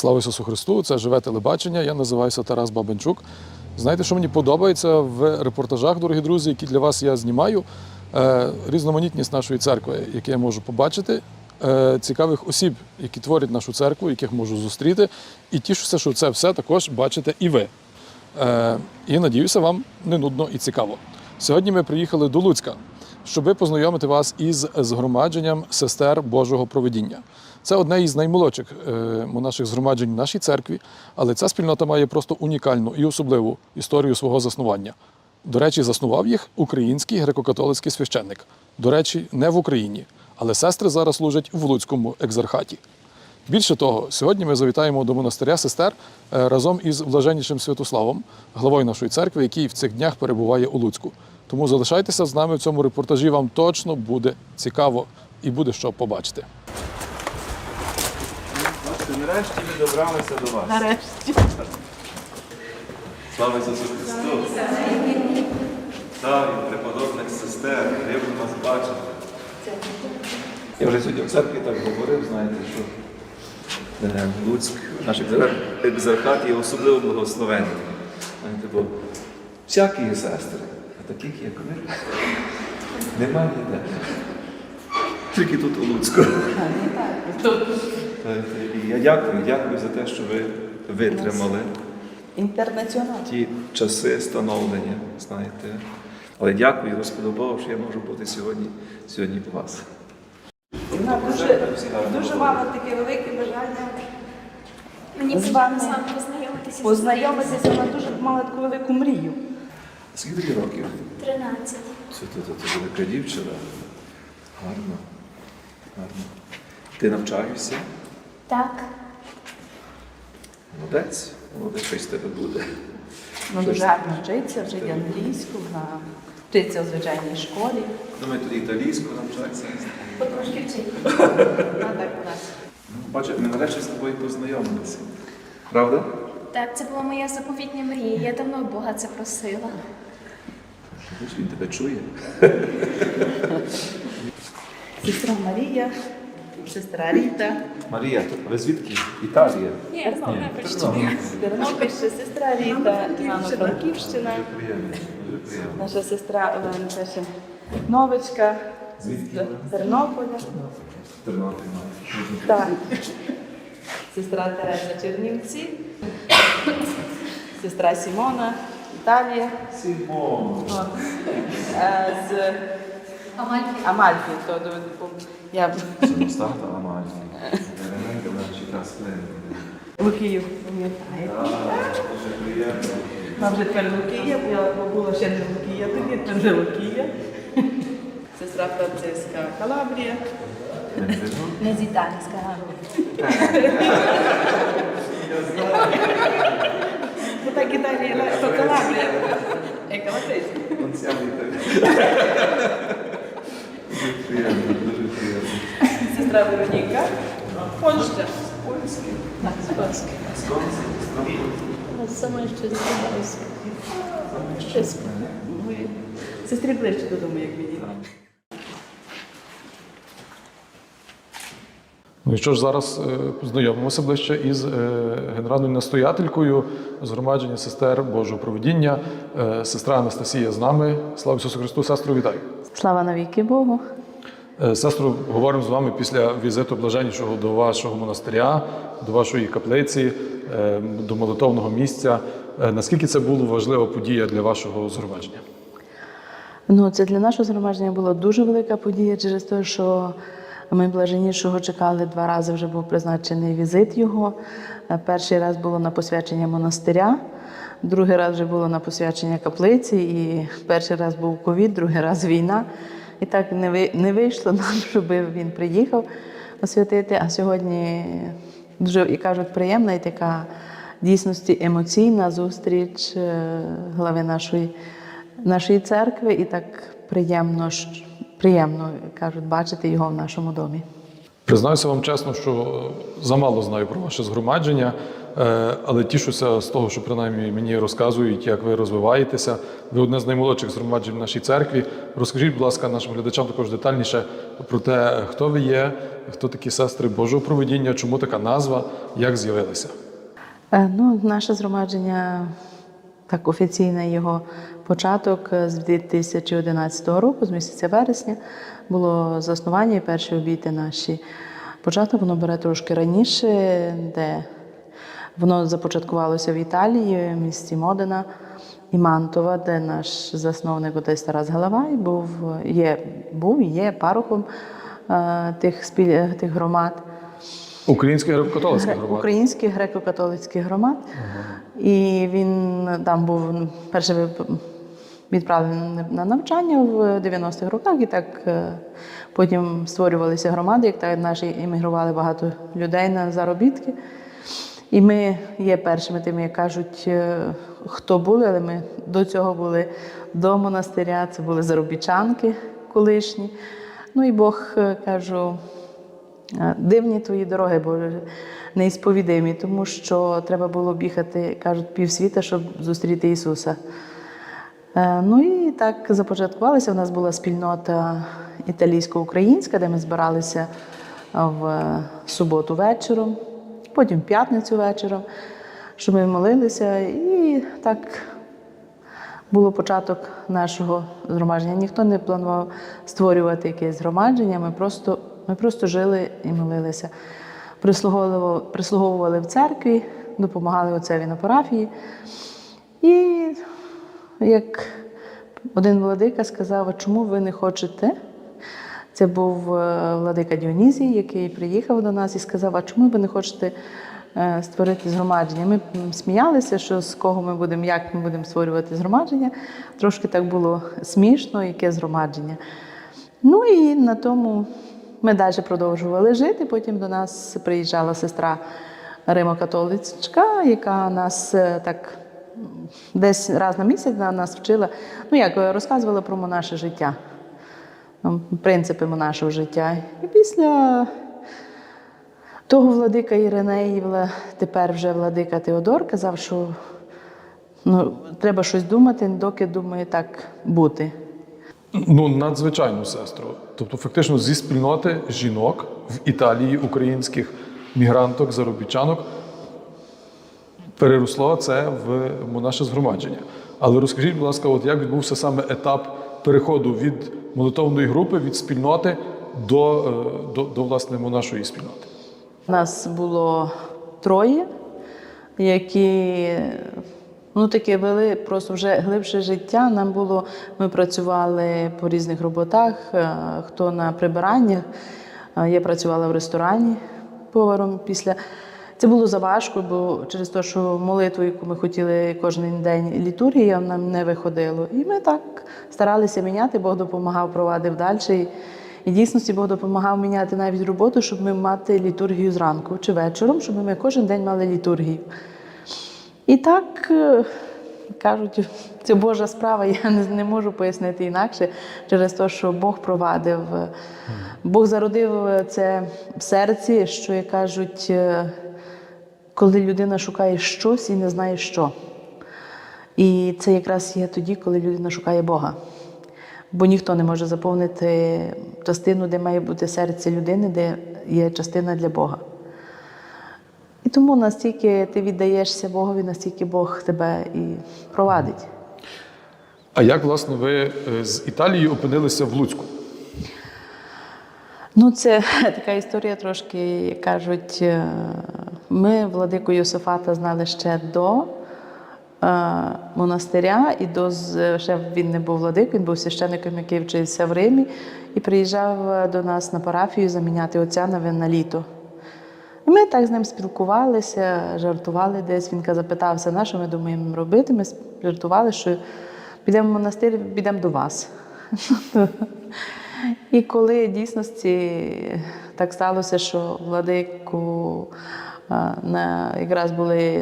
Слава Ісусу Христу! Це живе телебачення. Я називаюся Тарас Бабенчук. Знаєте, що мені подобається в репортажах, дорогі друзі, які для вас я знімаю? Е, різноманітність нашої церкви, яку я можу побачити, е, цікавих осіб, які творять нашу церкву, яких можу зустріти. І тішуся, що це все також бачите і ви. Е, і надіюся, вам не нудно і цікаво. Сьогодні ми приїхали до Луцька, щоб познайомити вас із згромадженням сестер Божого проведіння. Це одне із наймолодших е, монаших згромаджень в нашій церкві, але ця спільнота має просто унікальну і особливу історію свого заснування. До речі, заснував їх український греко-католицький священник. До речі, не в Україні, але сестри зараз служать в Луцькому екзархаті. Більше того, сьогодні ми завітаємо до монастиря сестер е, разом із блаженнішим Святославом, главою нашої церкви, який в цих днях перебуває у Луцьку. Тому залишайтеся з нами в цьому репортажі. Вам точно буде цікаво і буде що побачити. Нарешті ми добралися до вас. Нарешті. Слава Ісусу Христу! Славі преподобних сестер, приємно вас бачити. Я вже сьогодні в церкві так говорив, знаєте, що е, Луцьк, наш екзар- екзархат є особливо благословенний. Знаєте, бо всякі є сестри, а таких, як ви, немає ніде. Тільки тут у Луцьку. І я дякую, дякую за те, що ви витримали Інтернаціонал. ті часи становлення, знаєте. Але дякую Господу Богу, що я можу бути сьогодні, сьогодні у вас. Вона дуже, дуже мала таке велике бажання Мені З вами з вами познайомитися. познайомитися. Вона дуже мала таку велику мрію. Скільки років? 13. Це, це, це, це велика дівчина. Гарно. Гарно. Ти навчаєшся? Так. Молодець. Молодець, щось з тебе буде. Вона дуже гарно вчиться, вчить англійську, вона вчиться у звичайній школі. Ну, ми тоді італійську навчаємося. Потрошки вчити. Вона так у нас. Ну, Бачите, ми нарешті з тобою познайомилися. Правда? Так, це була моя заповітня мрія. Я давно Бога це просила. Він тебе чує. Сестра Марія, сестра Ріта, Марія, ви звідки? Італія. Ні, знаю, Тернопільщина, сестра Ріта, Івано-Франківщина, наша сестра Олена Теша Новичка Звідки? з Тернополя. Тернопіль. Так. Сестра Тереза Чернівці, сестра Сімона, Італія, Сімон. е, з Амальфі. То, до- я Амальфі. Іриненка наші краски. Лукіїв пам'ятаю. Дуже приємно. Вона вже тепер Лукія, я була ще не Лукія, тоді тепер вже Лукія. Сестра Франциска Калабрія. Не з Італії, сказала. Ну так Італія, то Калабрія. Е, Калабрія. Дуже приємно, дуже приємно. Сестра Вероніка. Польща. Польська. Так, з Польська. Саме ще здавалося. Ми сестрі ближче додому, як мені. Ну і що ж зараз е, познайомимося ближче із е, генеральною настоятелькою згромадження сестер Божого проведіння. Е, Сестра Анастасія з нами. Слава Ісусу Христу, сестру, вітаю. Слава навіки Богу. Е, Сестру, говоримо з вами після візиту блаженнішого до вашого монастиря, до вашої каплиці, е, до молитовного місця. Е, Наскільки це була важлива подія для вашого згромадження? Ну, це для нашого згромадження була дуже велика подія через те, що ми блаженнішого чекали два рази. Вже був призначений візит його. Перший раз було на посвячення монастиря, другий раз вже було на посвячення каплиці, і перший раз був ковід, другий раз війна. І так не ви- не вийшло нам, щоб він приїхав освятити. А сьогодні дуже і кажуть, приємна і така дійсності емоційна зустріч е, глави нашої нашої церкви, і так приємно, приємно кажуть, бачити його в нашому домі. Признаюся вам чесно, що замало знаю про ваше згромадження. Е, Але тішуся з того, що принаймні мені розказують, як ви розвиваєтеся. Ви одне з наймолодших згромаджень в нашій церкві. Розкажіть, будь ласка, нашим глядачам також детальніше про те, хто ви є, хто такі сестри Божого проведіння, чому така назва, як з'явилися. Е, Ну, наше згромадження, так офіційний його початок е, з 2011 року, з місяця вересня, було заснування і перші обіти наші. Початок воно бере трошки раніше, де воно започаткувалося в Італії, в місті Модена і Мантова, де наш засновник отець Тарас Галавай був, є, був і є парохом е, тих, спіль, тих громад. Українська греко-католицька Гре- громада. Українських греко-католицьких громад. І він там був перше вип- відправлений на навчання в 90-х роках, і так е, потім створювалися громади, як так наші іммігрували багато людей на заробітки. І ми є першими тими, як кажуть, е, хто були, але ми до цього були до монастиря, це були заробітчанки колишні. Ну і Бог, е, кажу, Е, Дивні твої дороги, Боже, неісповідимі, тому що треба було об'їхати, кажуть, півсвіта, щоб зустріти Ісуса. Ну і так започаткувалися. У нас була спільнота італійсько-українська, де ми збиралися в суботу вечором, потім в п'ятницю вечором, що ми молилися. І так було початок нашого згромадження. Ніхто не планував створювати якесь згромадження. Ми просто, ми просто жили і молилися. Прислуговували, прислуговували в церкві, допомагали отцеві на парафії. І як один владика сказав, а чому ви не хочете? Це був е, владика Діонізій, який приїхав до нас і сказав: А чому ви не хочете е, створити згромадження? Ми сміялися, що з кого ми будемо, як ми будемо створювати згромадження. Трошки так було смішно, яке згромадження. Ну і на тому ми далі продовжували жити. Потім до нас приїжджала сестра Римо-католичка, яка нас е, так десь раз на місяць на нас вчила, ну як розказувала про наше життя ну, принципи нашого життя. І після того владика Іринеї, тепер вже владика Теодор, казав, що ну, треба щось думати, доки думає так бути. Ну, надзвичайну сестру. Тобто, фактично, зі спільноти жінок в Італії, українських мігранток, заробітчанок, переросло це в наше згромадження. Але розкажіть, будь ласка, от як відбувся саме етап переходу від молитовної групи, від спільноти до, е, до, до власне нашої спільноти? Нас було троє, які ну, таке вели просто вже глибше життя. Нам було, ми працювали по різних роботах, е, хто на прибираннях. Е, Я працювала в ресторані поваром після. Це було заважко, бо через те, що молитву, яку ми хотіли кожен день літургія, нам не виходило. І ми так старалися міняти, Бог допомагав, провадив далі. І, дійсності Бог допомагав міняти навіть роботу, щоб ми мати літургію зранку чи вечором, щоб ми кожен день мали літургію. І так е, кажуть, це Божа справа, я не, можу пояснити інакше через те, що Бог провадив. Бог зародив це в серці, що як кажуть, е, коли людина шукає щось і не знає що. І це якраз є тоді, коли людина шукає Бога. Бо ніхто не може заповнити частину, де має бути серце людини, де є частина для Бога. І тому настільки ти віддаєшся Богові, настільки Бог тебе і провадить. А як, власне, ви е, з Італії опинилися в Луцьку? Ну, це така історія трошки, як кажуть, е, ми владику Йосифата знали ще до е, монастиря, і до ще він не був владик, він був священником, який вчився в Римі, і приїжджав е, до нас на парафію заміняти отця на, на літо. Ми так з ним спілкувалися, жартували десь. Він запитався, на що ми думаємо робити. Ми жартували, що підемо в монастир, підемо до вас. І коли дійсності так сталося, що владику на якраз були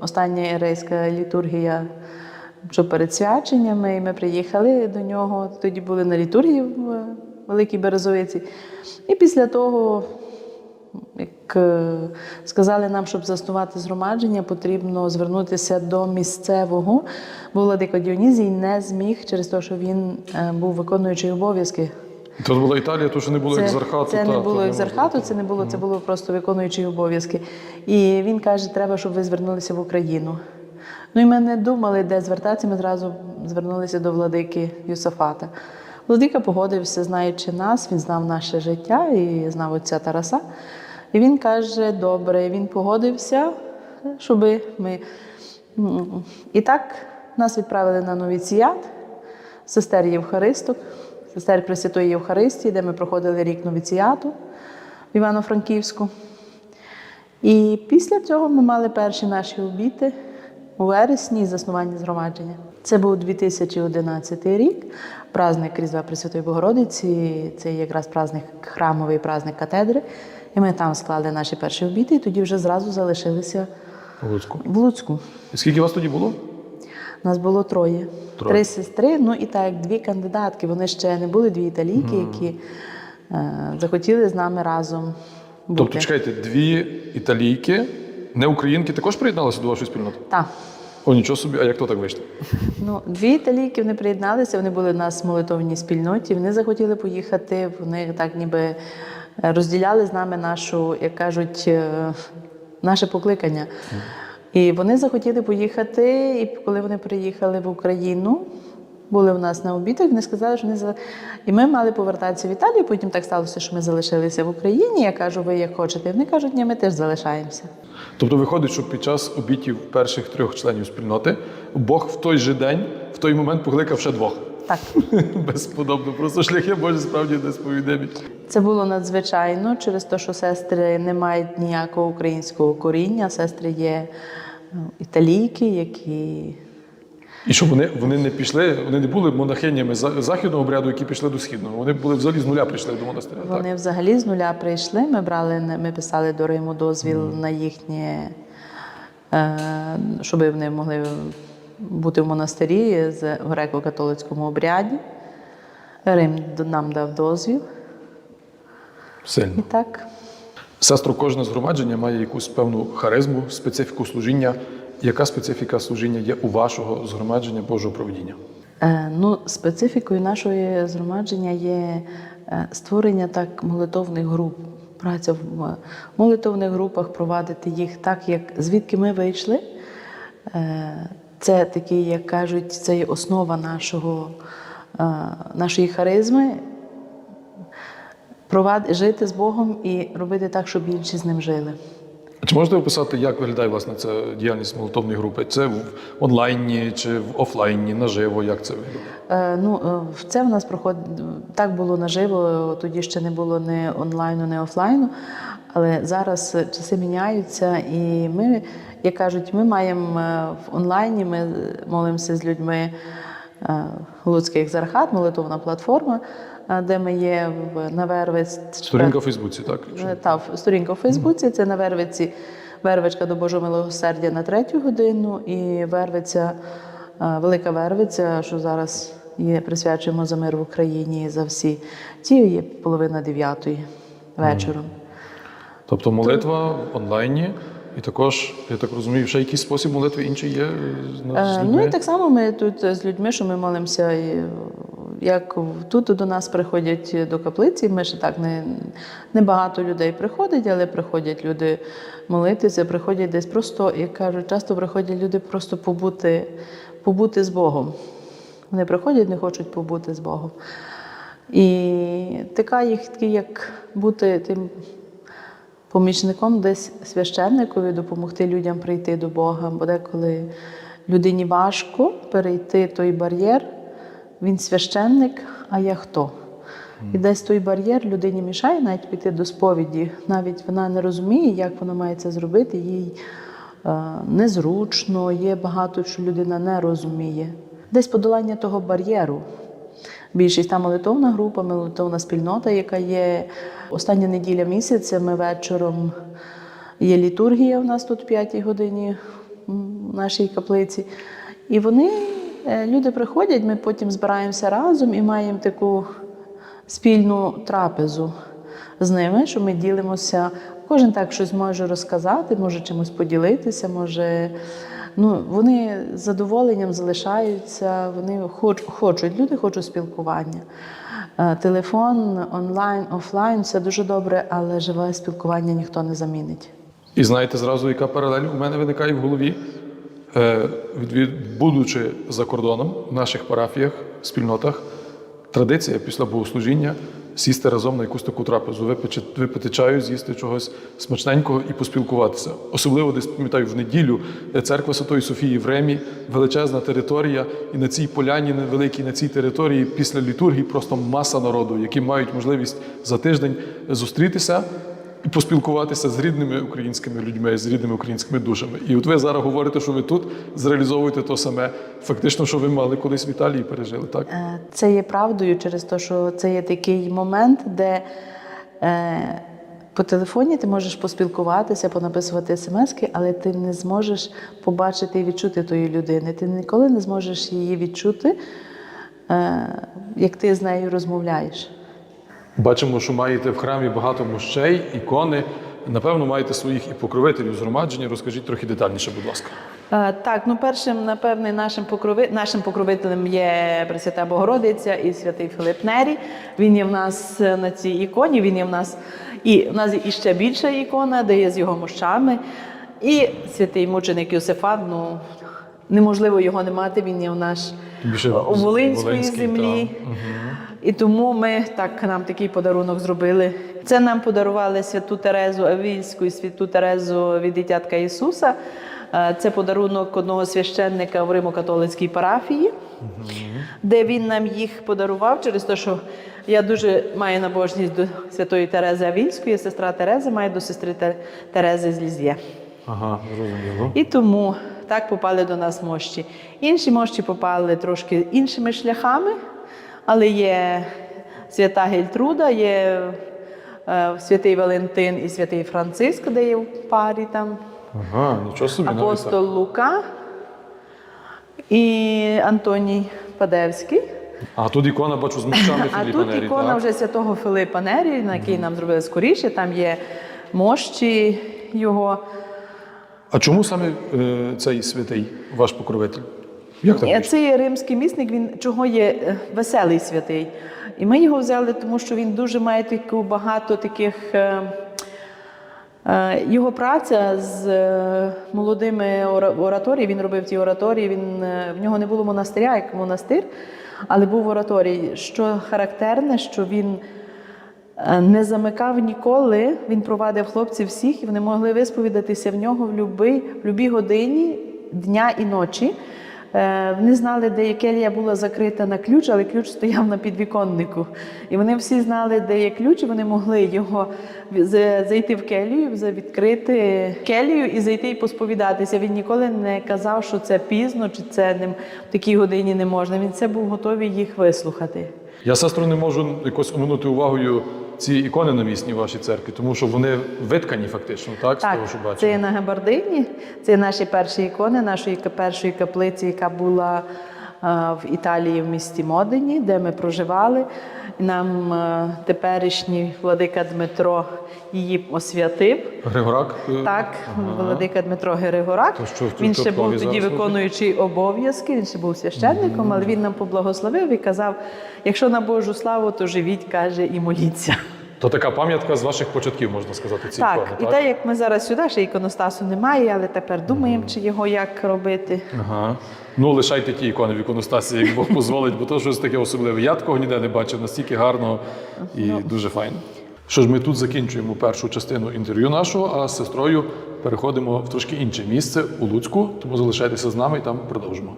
остання єрейська літургія, що перед свяченнями, і ми приїхали до нього, тоді були на літургії в Великій Березовиці. І після того як е, сказали нам, щоб заснувати згромадження, потрібно звернутися до місцевого. Бо Владика Діонізій не зміг через те, що він е, був виконуючий обов'язки. Це була Італія, то що не було Це, екзархату. це та, не було екзархату, це не було, це було просто виконуючі обов'язки. І він каже, треба, щоб ви звернулися в Україну. Ну і ми не думали, де звертатися. Ми зразу звернулися до владики Юсафата. Владика погодився, знаючи нас, він знав наше життя і знав отця Тараса. І він каже: добре, він погодився, щоб ми. І так нас відправили на новіціят, сестер Євхаристок, сестер Пресвятої Євхаристії, де ми проходили рік новіціату в Івано-Франківську. І після цього ми мали перші наші обіти у вересні заснування згромадження. Це був 2011 рік, праздник Різдва Пресвятої Богородиці, це якраз праздник храмовий праздник катедри. І ми там склали наші перші обіти, і тоді вже зразу залишилися В Луцьку. в Луцьку. Скільки вас тоді було? Нас було троє. Троє. Три сестри, ну і так, дві кандидатки. Вони ще не були дві італійки, які е, захотіли з нами разом бути. Тобто, чекайте, дві італійки, не українки, також приєдналися до вашої спільноти? Так. О, нічого собі, а як то так вийшло? Ну, дві італійки вони приєдналися, вони були у нас в молитовній спільноті. Вони захотіли поїхати. Вони так ніби е, розділяли з нами нашу, як кажуть, е, наше покликання. І вони захотіли поїхати. І коли вони приїхали в Україну, були у нас на обідах, вони сказали, що вони за... і ми мали повертатися в Італію. Потім так сталося, що ми залишилися в Україні. Я кажу, ви як хочете. Вони кажуть, ні, ми теж залишаємося. Тобто виходить, що під час обітів перших трьох членів спільноти Бог в той же день, в той момент покликав ще двох. Так. Безподобно. Просто шляхи Божі справді несповідимі. Це було надзвичайно через те, що сестри не мають ніякого українського коріння. Сестри є ну, італійки, які І що вони, вони не пішли, вони не були монахинями західного обряду, які пішли до східного. Вони були взагалі з нуля прийшли до монастиря. Так? вони взагалі з нуля прийшли. Ми брали, ми писали до Риму дозвіл на їхнє, е, щоб вони могли бути в монастирі з греко-католицькому обряді. Рим нам дав дозвіл. Сильно. І так. Сестро, кожне згромадження має якусь певну харизму, специфіку служіння. Яка специфіка служіння є у вашого згромадження Божого проведіння? Е, Ну, специфікою нашої згромадження є е, створення так молитовних груп, праця в молитовних групах, провадити їх так, як звідки ми вийшли. Е, Це такі, як кажуть, це є основа нашого, е, нашої харизми. Провад, жити з Богом і робити так, щоб інші з ним жили. А Чи можете описати, як виглядає власне ця діяльність молитовної групи? Це в онлайні чи в офлайні, наживо? Як це виглядає? Е, Ну, е, це в нас проходить так було наживо, тоді ще не було ні онлайну, ні офлайну. Але зараз часи міняються, і ми, як кажуть, ми маємо е, в онлайні, ми молимося з людьми. е, Луцький екзархат, молитовна платформа, е, де ми є в на Вервець. Сторінка в Фейсбуці, так? Та в- сторінка в Фейсбуці. Це на Вервиці Вервичка до Божого милосердя на третю годину, і Вервиця, Велика Вервиця, що зараз є, присвячуємо за мир в Україні за всі. Ті є половина дев'ятої вечором. Тобто молитва в онлайні, і також, я так розумію, ще якийсь спосіб молитви інший є з, з Е, людьми? Ну і так само ми тут з людьми, що ми молимося. і, Як тут до нас приходять до каплиці, ми ще так не, не багато людей приходить, але приходять люди молитися, приходять десь просто, як кажуть, часто приходять люди просто побути, побути з Богом. Вони приходять, не хочуть побути з Богом. І така їх як бути тим помічником десь священникові, допомогти людям прийти до Бога. Бо деколи людині важко перейти той бар'єр, він священник, а я хто? І десь той бар'єр людині мішає навіть піти до сповіді. Навіть вона не розуміє, як вона має це зробити, їй е, незручно, є багато, що людина не розуміє. Десь подолання того бар'єру. Більшість там молитовна група, молитовна спільнота, яка є остання неділя місяця. Ми вечором є літургія у нас тут в п'ятій годині в нашій каплиці. І вони, е, люди приходять, ми потім збираємося разом і маємо таку спільну трапезу з ними, що ми ділимося Кожен так щось може розказати, може чимось поділитися, може. Ну, вони з задоволенням залишаються, вони хоч, хочуть, люди хочуть спілкування. Е, Телефон, онлайн, офлайн все дуже добре, але живе спілкування ніхто не замінить. І знаєте зразу, яка паралель у мене виникає в голові? Е, будучи за кордоном в наших парафіях, спільнотах, традиція після богослужіння сісти разом на якусь таку трапезу, випити, випити чаю, з'їсти чогось смачненького і поспілкуватися. Особливо десь пам'ятаю в неділю е, церква Святої Софії в Ремі, величезна територія, і на цій поляні невеликій, на цій території після літургії просто маса народу, які мають можливість за тиждень зустрітися і поспілкуватися з рідними українськими людьми, з рідними українськими душами. І от ви зараз говорите, що ви тут зреалізовуєте то саме, фактично, що ви мали колись в Італії пережили, так? Е, Це є правдою через те, що це є такий момент, де е, по телефоні ти можеш поспілкуватися, понаписувати смски, але ти не зможеш побачити і відчути тої людини. Ти ніколи не зможеш її відчути, е, як ти з нею розмовляєш. Бачимо, що маєте в храмі багато мощей, ікони. Напевно, маєте своїх і покровителів згромадження. Розкажіть трохи детальніше, будь ласка. Е, Так, ну першим, напевне, нашим покрови... нашим покровителем є Пресвята Богородиця і святий Филип Нері. Він є в нас е, на цій іконі. Він є в нас і в нас є іще більша ікона, де є з його мощами. І святий мученик Йосифат. Ну неможливо його не мати. Він є в нас більше у Волинській Волинський, землі. Мгм. І тому ми так нам такий подарунок зробили. Це нам подарували святу Терезу Авільську і святу Терезу від дитятка Ісуса. Е, Це подарунок одного священника в Римо-католицькій парафії, де він нам їх подарував через те, що я дуже маю набожність до святої Терези Авільської, сестра Тереза має до сестри Терези з Лізє. Ага, зрозуміло. І тому так попали до нас мощі. Інші мощі попали трошки іншими шляхами, але є свята Гельтруда, є е, святий Валентин і святий Франциск, де є в парі там, Ага, нічого собі. навіть апостол Лука і Антоній Падевський. А тут ікона бачу з мощами А тут Нері, ікона так? вже святого Филипа Нері, на який нам зробили скоріше. Там є мощі його. А чому саме е, цей святий ваш покровитель? Як так? Е. Це є римський місник, він чого є е, веселий святий. І ми його взяли, тому що він дуже має таку багато таких. Його праця з молодими ора- ораторії, він робив ті ораторії, він, в нього не було монастиря, як монастир, але був ораторій. Що характерне, що він не замикав ніколи, він провадив хлопців всіх, і вони могли висповідатися в нього в любій, в любій годині дня і ночі. Е, Вони знали, де є келія була закрита на ключ, але ключ стояв на підвіконнику. І вони всі знали, де є ключ, і вони могли його зайти в келію, відкрити келію і зайти і посповідатися. Він ніколи не казав, що це пізно, чи це не, в такій годині не можна. Він це був готовий їх вислухати. Я, сестру, не можу якось оминути увагою ці ікони навісні в вашій церкві, тому що вони виткані фактично, так? з того, що бачимо. це на Габардині. Це наші перші ікони нашої першої каплиці, яка була в Італії в місті Модені, де ми проживали. Нам е, теперішній владика Дмитро її освятив. Григорак? е, Так, ага. владика Дмитро Григорак. То що, він ще був тоді виконуючий обов'язки, він ще був священником, але він нам поблагословив і казав: якщо на Божу славу, то живіть, каже, і моліться. То така пам'ятка з ваших початків, можна сказати, ці Так, ікони, і те, як ми зараз сюди, ще іконостасу немає, але тепер думаємо, чи його як робити. Ага. Ну, лишайте ті ікони в іконостасі, як Бог дозволить, бо то щось таке особливе. Я такого ніде не бачив, настільки гарного і Ну. дуже файно. Що ж, ми тут закінчуємо першу частину інтерв'ю нашого, а з сестрою переходимо в трошки інше місце у Луцьку, тому залишайтеся з нами і там продовжимо.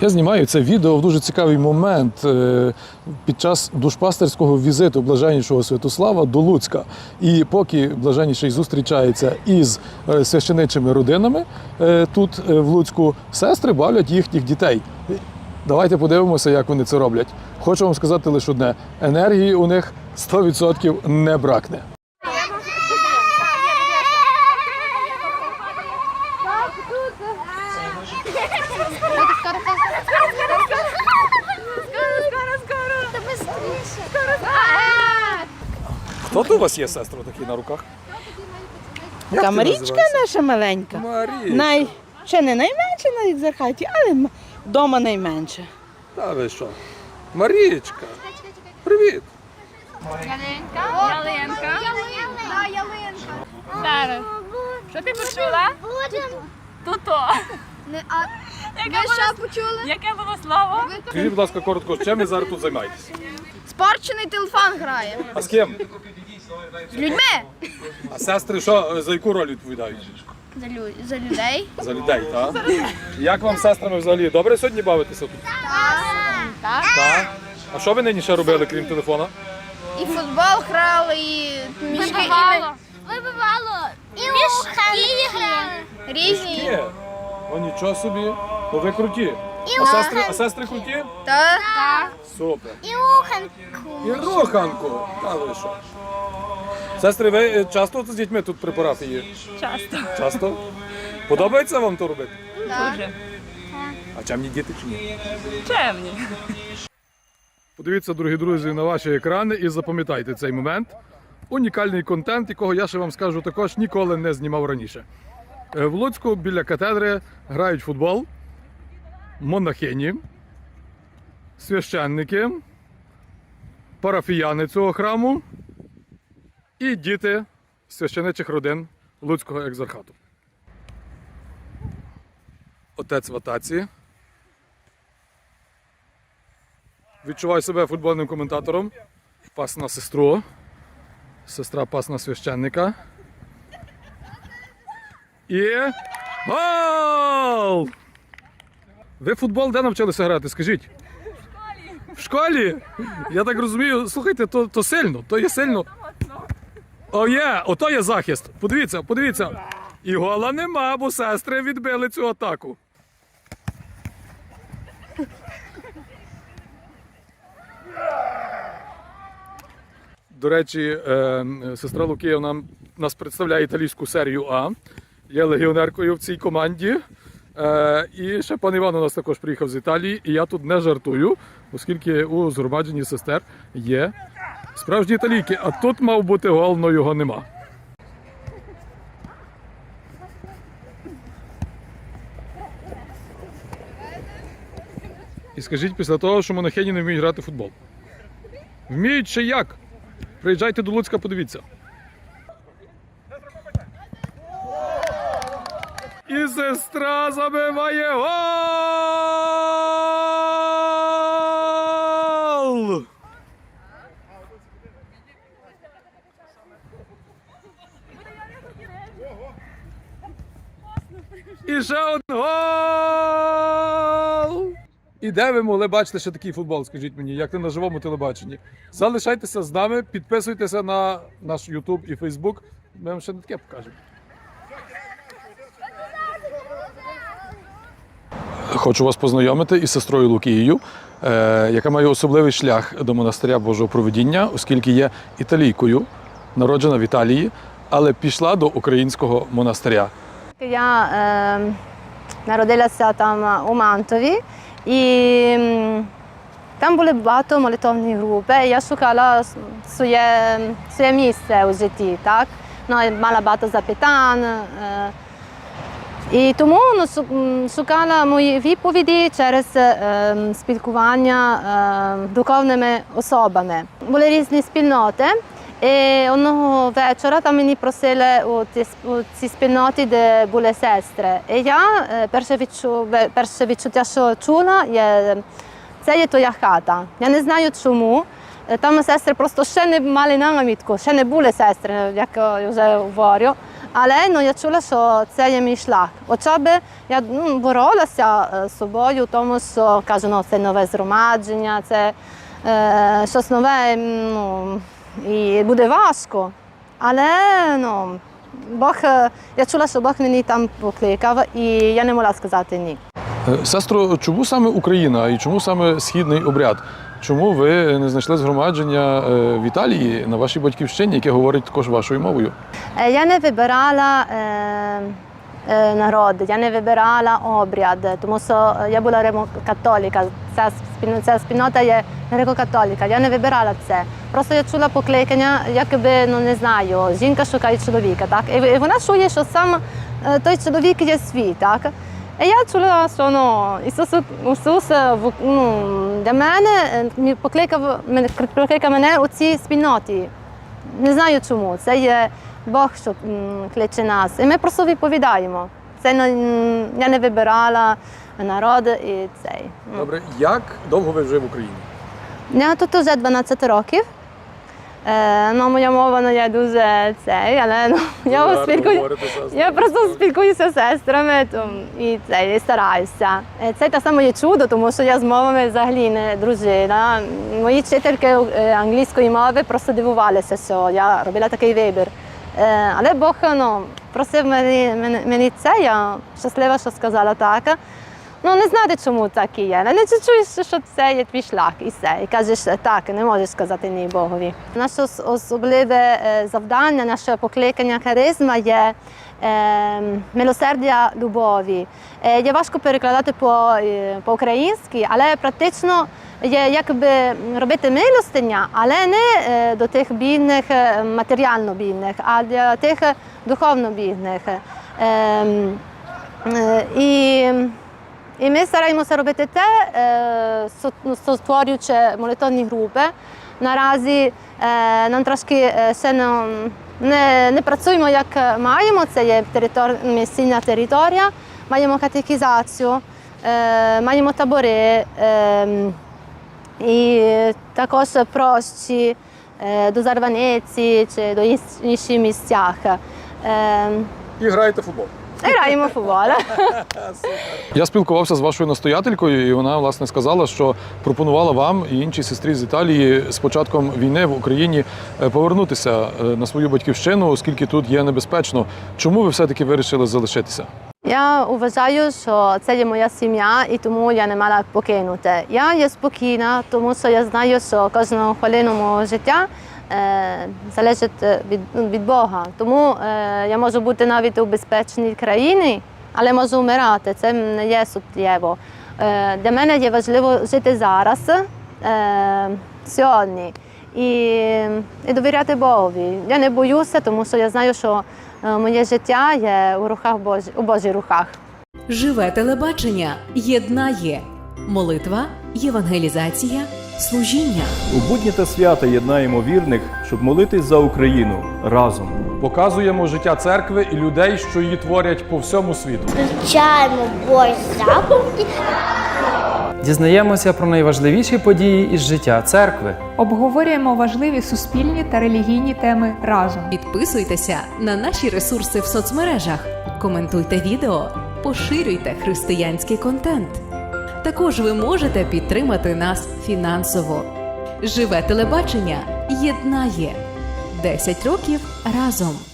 Я знімаю це відео в дуже цікавий момент е, під час душпастерського візиту блаженнішого Святослава до Луцька. І поки блаженніший зустрічається із е, священичими родинами е, тут в Луцьку, сестри бавлять їхніх дітей. Давайте подивимося, як вони це роблять. Хочу вам сказати лише одне: енергії у них 100% не бракне. Тут у вас є, сестра, такі на руках? Як ти Камарічка називаєшся? наша маленька. Марія. Най... Ще не найменша на екзархаті, але вдома найменша. Та ви що? Марічка. Привіт. Ялинка. Ялинка. Да, ялинка. Зараз. Що ти почула? Туто. Не, а... Ви що почули? Яке було слово? Скажіть, будь ласка, коротко, чим ви зараз тут займаєтесь? Спорчений телефон грає. А з ким? З людьми. А сестри що за яку роль відповідають? За, лю... за людей. За людей, так? Як вам з сестрами взагалі? Добре сьогодні бавитеся тут? Так. Так. А що ви нині ще робили, крім телефона? І футбол грали, і мішки. Вибивало. Вибивало. І мішки грали. Різні. О, нічого собі. Ну ви круті. А сестри, а сестри круті? Так. Супер. І уханку. І руханку. Та ви що? Сестри, ви е, часто з дітьми тут при парафії? Часто. Часто? Подобається вам то робити? Дуже. А чемні діти чи ні? Чемні. Подивіться, дорогі друзі, на ваші екрани і запам'ятайте цей момент. Унікальний контент, якого я ще вам скажу також ніколи не знімав раніше. Е, В Луцьку біля катедри грають футбол, монахині, священники, парафіяни цього храму і діти священичих родин Луцького екзархату. Отець в атаці. Відчуваю себе футбольним коментатором. Пас на сестру. Сестра пас на священника. І. Гол! Ви футбол де навчилися грати? Скажіть? В школі? Я так розумію, слухайте, то, то сильно, то є сильно. О, є, ото є захист. Подивіться, подивіться. І гола нема, бо сестри відбили цю атаку. До речі, е, сестра Лукія нам нас представляє італійську серію А. Є легіонеркою в цій команді. Е, і ще пан Іван у нас також приїхав з Італії. І я тут не жартую, оскільки у згромадженні сестер є справжні італійки. А тут мав бути гол, але його нема. І скажіть після того, що монахині не вміють грати в футбол. Вміють ще як? Приїжджайте до Луцька, подивіться. Сестра забиває гол! І ще один гол! І де ви могли бачити ще такий футбол, скажіть мені, як не на живому телебаченні. Залишайтеся з нами, підписуйтеся на наш YouTube і Facebook. Ми вам ще не таке покажемо. Хочу вас познайомити із сестрою Лукією, е, яка має особливий шлях до монастиря Божого проведіння, оскільки є італійкою, народжена в Італії, але пішла до українського монастиря. Я е, народилася там у Мантові і там були багато молитовні групи. Я шукала своє, своє місце у житті, так? Ну, мала багато запитань. Е, і тому ну, шукала мої відповіді через е, спілкування е, духовними особами. Були різні спільноти. І одного вечора там мені просили у, цій спільноті, де були сестри. І я е, перше, відчу, перше відчуття, що чула, є, це є твоя хата. Я не знаю чому. Е, Там сестри просто ще не мали намітку, ще не були сестри, як я вже говорю. Але ну, я чула, що це є мій шлях. Хоча б я ну, боролася з собою, тому що кажу, ну, це нове згромадження, це е, щось нове, ну, і буде важко. Але ну, Бог, я чула, що Бог мені там покликав, і я не могла сказати ні. Сестро, чому саме Україна і чому саме східний обряд? Чому ви не знайшли згромадження е, в Італії на вашій батьківщині, яке говорить також вашою мовою? Е, Я не вибирала е, е, народ, я не вибирала обряд, тому що я була римокатоліка. Ця, спільно- ця спільнота є греко-католіка. Я не вибирала це. Просто я чула покликання, якби ну не знаю, жінка шукає чоловіка. Так? І, вона чує, що сам той чоловік є свій. Так? Ну, Ісус, Ісус е, в- ну, для мене е, покликав, мене- покликав мене у цій спільноті. Не знаю чому. Це є Бог, що кличе нас. І ми просто відповідаємо. Це не, я не вибирала народ і цей. Ну, Добре, як довго ви вже в Україні? Я тут вже 12 років. Е, ну, моя мова не є дуже цей, але ну, я, спілкую, я просто спілкуюся з сестрами то, і, це, і стараюся. Е, Це так само є чудо, тому що я з мовами взагалі не дружила. Мої вчительки е, англійської мови просто дивувалися, що я робила такий вибір. Е, Але Бог ну, просив мені, мені, мені це, я щаслива, що сказала так. Ну, не знати, чому так і є. Не чуєш, що це є твій шлях і все. І кажеш так, не можеш сказати ні Богові. Наше особливе е, завдання, наше покликання харизма є е, милосердя любові. Е, Є важко перекладати по, е, по-українськи, але практично є якби робити милостиня, але не е, до тих бідних, е, матеріально бідних, а для тих е, духовно бідних. Ем, е, І і ми стараємося робити те, со- створюючи молитовні групи. Наразі нам трошки ще не, не, працюємо як маємо, це є теritор, місцина територія, маємо катехізацію, маємо табори і також прощі до Зарваниці чи до ін- інших місцях. І граєте футбол. І граємо в футбол. Я спілкувався з вашою настоятелькою, і вона власне сказала, що пропонувала вам і іншій сестрі з Італії з початком війни в Україні е, повернутися е, на свою батьківщину, оскільки тут є небезпечно. Чому ви все-таки вирішили залишитися? Я вважаю, що це є моя сім'я, і тому я не мала покинути. Я є спокійна, тому що я знаю, що кожну хвилину мого життя залежить від, ну, від Бога. Тому е, я можу бути навіть у безпечній країні, але можу вмирати. Це не є суттєво. Е, для мене є важливо жити зараз, е, сьогодні. І, і довіряти Богові. Я не боюся, тому що я знаю, що е, моє життя є у руках Божі, у Божих руках. Живе телебачення єднає молитва, євангелізація, служіння. У будні та свята єднаємо вірних, щоб молитись за Україну разом. Показуємо життя церкви і людей, що її творять по всьому світу. Включаємо Божі заповіді. Дізнаємося про найважливіші події із життя церкви. Обговорюємо важливі суспільні та релігійні теми разом. Підписуйтеся на наші ресурси в соцмережах, коментуйте відео, поширюйте християнський контент. Також ви можете підтримати нас фінансово. Живе телебачення єднає 10 років разом.